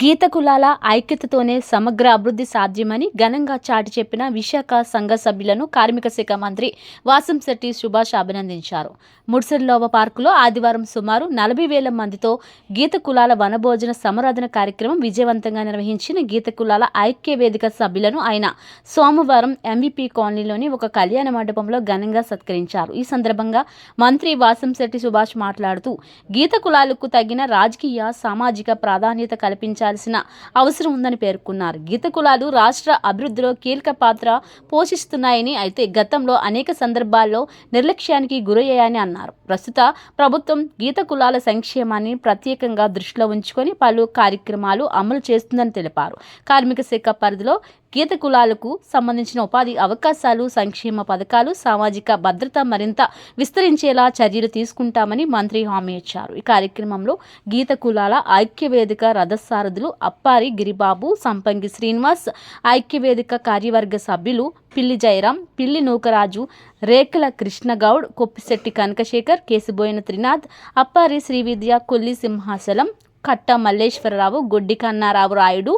గీత కులాల ఐక్యతతోనే సమగ్ర అభివృద్ధి సాధ్యమని ఘనంగా చాటి చెప్పిన విశాఖ సంఘ సభ్యులను కార్మిక శాఖ మంత్రి వాసంశెట్టి సుభాష్ అభినందించారు. ముడ్సర్లోవ పార్కులో ఆదివారం సుమారు నలభై వేల మందితో గీత కులాల వనభోజన సమరాధన కార్యక్రమం విజయవంతంగా నిర్వహించిన గీత కులాల ఐక్య వేదిక సభ్యులను ఆయన సోమవారం ఎంవిపి కాలనీలోని ఒక కళ్యాణ మండపంలో ఘనంగా సత్కరించారు. ఈ సందర్భంగా మంత్రి వాసంశెట్టి సుభాష్ మాట్లాడుతూ గీత కులాలకు తగిన రాజకీయ సామాజిక ప్రాధాన్యత కల్పించారు చేయాల్సిన అవసరం ఉందని పేర్కొన్నారు. గీత కులాలు రాష్ట్ర అభివృద్ధిలో కీలక పాత్ర పోషిస్తున్నాయని అయితే గతంలో అనేక సందర్భాల్లో నిర్లక్ష్యానికి గురయ్యాయని అన్నారు. ప్రస్తుత ప్రభుత్వం గీత కులాల సంక్షేమాన్ని ప్రత్యేకంగా దృష్టిలో ఉంచుకొని పలు కార్యక్రమాలు అమలు చేస్తుందని తెలిపారు. కార్మిక శాఖ పరిధిలో గీత కులాలకు సంబంధించిన ఉపాధి అవకాశాలు సంక్షేమ పథకాలు సామాజిక భద్రత మరింత విస్తరించేలా చర్యలు తీసుకుంటామని మంత్రి హామీ ఇచ్చారు. ఈ కార్యక్రమంలో గీత కులాల ఐక్యవేదిక రథసారథులు అప్పారి గిరిబాబు సంపంగి శ్రీనివాస్ ఐక్యవేదిక కార్యవర్గ సభ్యులు పిల్లి జయరాం పిల్లి నూకరాజు రేఖల కృష్ణగౌడ్ కొప్పిశెట్టి కనకశేఖర్ కేశబోయిన త్రినాథ్ అప్పారి శ్రీవిద్య కొల్లి సింహాచలం కట్ట మల్లేశ్వరరావు గొడ్డి కన్నారావు రాయుడు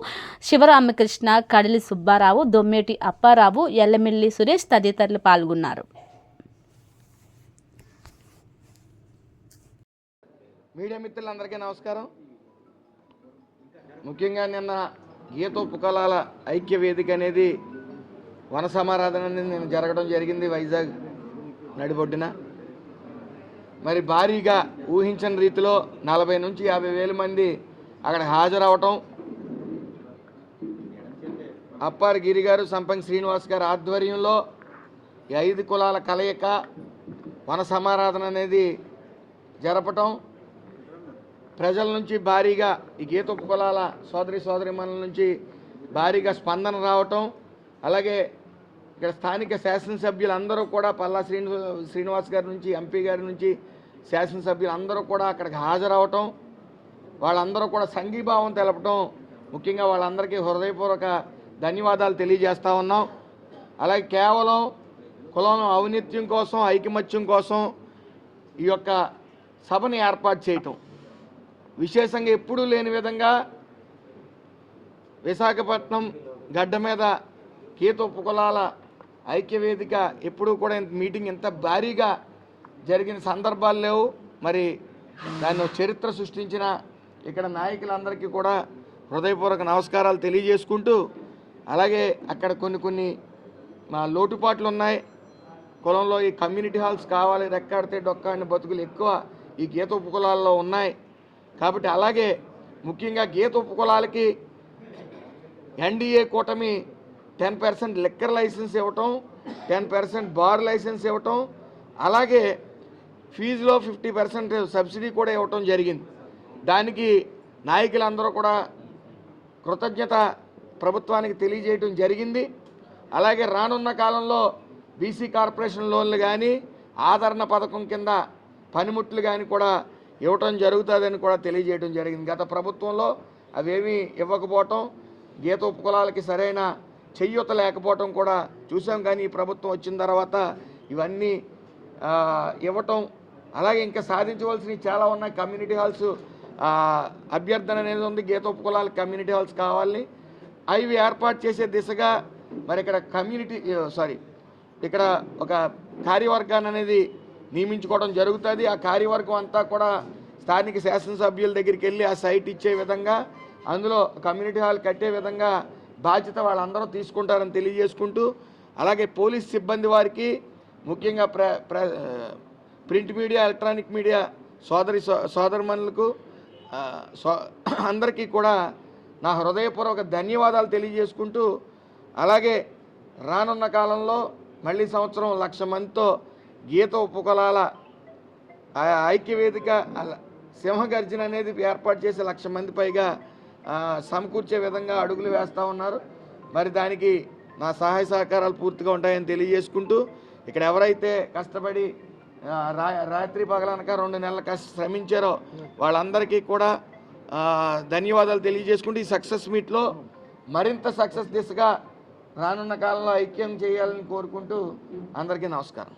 శివరామకృష్ణ కడలి సుబ్బారావు దొమ్మేటి అప్పారావు ఎల్లమిల్లి సురేష్ తదితరులు పాల్గొన్నారు. మీడియా మిత్రులందరికీ నమస్కారం. ముఖ్యంగా నిన్న గీత ఉపకులాల ఐక్య వేదిక అనేది వన సమారాధన అనేది నిన్న జరగడం జరిగింది. వైజాగ్ నడిబొడ్డున మరి భారీగా ఊహించని రీతిలో నలభై నుంచి యాభై వేల మంది అక్కడ హాజరవటం. అప్పారి గిరి గారు సంపంగి శ్రీనివాస్ గారి ఆధ్వర్యంలో ఈ ఐదు కులాల కలయిక వన సమారాధన అనేది జరపటం. ప్రజల నుంచి భారీగా ఈ గీత కులాల సోదరి సోదరిమణుల నుంచి భారీగా స్పందన రావటం. అలాగే ఇక్కడ స్థానిక శాసనసభ్యులందరూ కూడా పల్లా శ్రీను శ్రీనివాస్ గారి నుంచి ఎంపీ గారి నుంచి శాసనసభ్యులు అందరూ కూడా అక్కడికి హాజరవటం వాళ్ళందరూ కూడా సంఘీభావం తెలపటం ముఖ్యంగా వాళ్ళందరికీ హృదయపూర్వక ధన్యవాదాలు తెలియజేస్తూ ఉన్నాం. అలాగే కేవలం కులం ఔన్నత్యం కోసం ఐకమత్యం కోసం ఈ యొక్క సభని ఏర్పాటు చేయటం. విశేషంగా ఎప్పుడూ లేని విధంగా విశాఖపట్నం గడ్డ మీద గీత ఉపకులాల ఐక్యవేదిక ఎప్పుడూ కూడా మీటింగ్ ఇంత భారీగా జరిగిన సందర్భాలు లేవు. మరి దాన్ని చరిత్ర సృష్టించిన ఇక్కడ నాయకులందరికీ కూడా హృదయపూర్వక నమస్కారాలు తెలియజేసుకుంటూ అలాగే అక్కడ కొన్ని కొన్ని మా లోటుపాట్లు ఉన్నాయి. కులంలో ఈ కమ్యూనిటీ హాల్స్ కావాలి రెక్కాడితే డొక్కాడిన బతుకులు ఎక్కువ ఈ గీత ఉపకులాల్లో ఉన్నాయి. కాబట్టి అలాగే ముఖ్యంగా గీత ఉపకులాలకి ఎన్డీఏ కూటమి టెన్ పర్సెంట్ లిక్కర్ లైసెన్స్ ఇవ్వటం టెన్ పర్సెంట్ బార్ లైసెన్స్ ఇవ్వటం అలాగే ఫీజులో ఫిఫ్టీ పర్సెంట్ సబ్సిడీ కూడా ఇవ్వటం జరిగింది. దానికి నాయకులందరూ కూడా కృతజ్ఞత ప్రభుత్వానికి తెలియజేయటం జరిగింది. అలాగే రానున్న కాలంలో బీసీ కార్పొరేషన్ లోన్లు కానీ ఆదరణ పథకం కింద పనిముట్లు కానీ కూడా ఇవ్వటం జరుగుతుందని కూడా తెలియజేయడం జరిగింది. గత ప్రభుత్వంలో అవేమీ ఇవ్వకపోవటం గీత ఉపకులాలకి సరైన చెయ్యూత లేకపోవటం కూడా చూసాం. కానీ ఈ ప్రభుత్వం వచ్చిన తర్వాత ఇవన్నీ ఇవ్వటం అలాగే ఇంకా సాధించవలసినవి చాలా ఉన్నాయి. కమ్యూనిటీ హాల్స్ అభ్యర్థన అనేది ఉంది. గీత కమ్యూనిటీ హాల్స్ కావాలని అవి ఏర్పాటు చేసే దిశగా మరి ఇక్కడ కమ్యూనిటీ సారీ ఇక్కడ ఒక కార్యవర్గాన్ని అనేది నియమించుకోవడం జరుగుతుంది. ఆ కార్యవర్గం అంతా కూడా స్థానిక శాసనసభ్యుల దగ్గరికి వెళ్ళి ఆ సైట్ ఇచ్చే విధంగా అందులో కమ్యూనిటీ హాల్ కట్టే విధంగా బాధ్యత వాళ్ళందరూ తీసుకుంటారని తెలియజేసుకుంటూ అలాగే పోలీస్ సిబ్బంది వారికి ముఖ్యంగా ప్ర ప్ర ప్రింట్ మీడియా ఎలక్ట్రానిక్ మీడియా సోదరి సో సోదరిమణులకు సో అందరికీ కూడా నా హృదయపూర్వక ధన్యవాదాలు తెలియజేసుకుంటూ అలాగే రానున్న కాలంలో మళ్ళీ సంవత్సరం లక్ష మందితో గీత ఉపకులాల ఆ ఐక్యవేదిక సింహగర్జన అనేది ఏర్పాటు చేసే లక్ష మంది పైగా సమకూర్చే విధంగా అడుగులు వేస్తూ ఉన్నారు. మరి దానికి నా సహాయ సహకారాలు పూర్తిగా ఉంటాయని తెలియజేసుకుంటూ ఇక్కడ ఎవరైతే కష్టపడి రా రాత్రి పగలనక రెండు నెలల కష్ట శ్రమించారో వాళ్ళందరికీ కూడా ధన్యవాదాలు తెలియజేసుకుంటూ ఈ సక్సెస్ మీట్లో మరింత సక్సెస్ దిశగా రానున్న కాలంలో ఐక్యం చేయాలని కోరుకుంటూ అందరికీ నమస్కారం.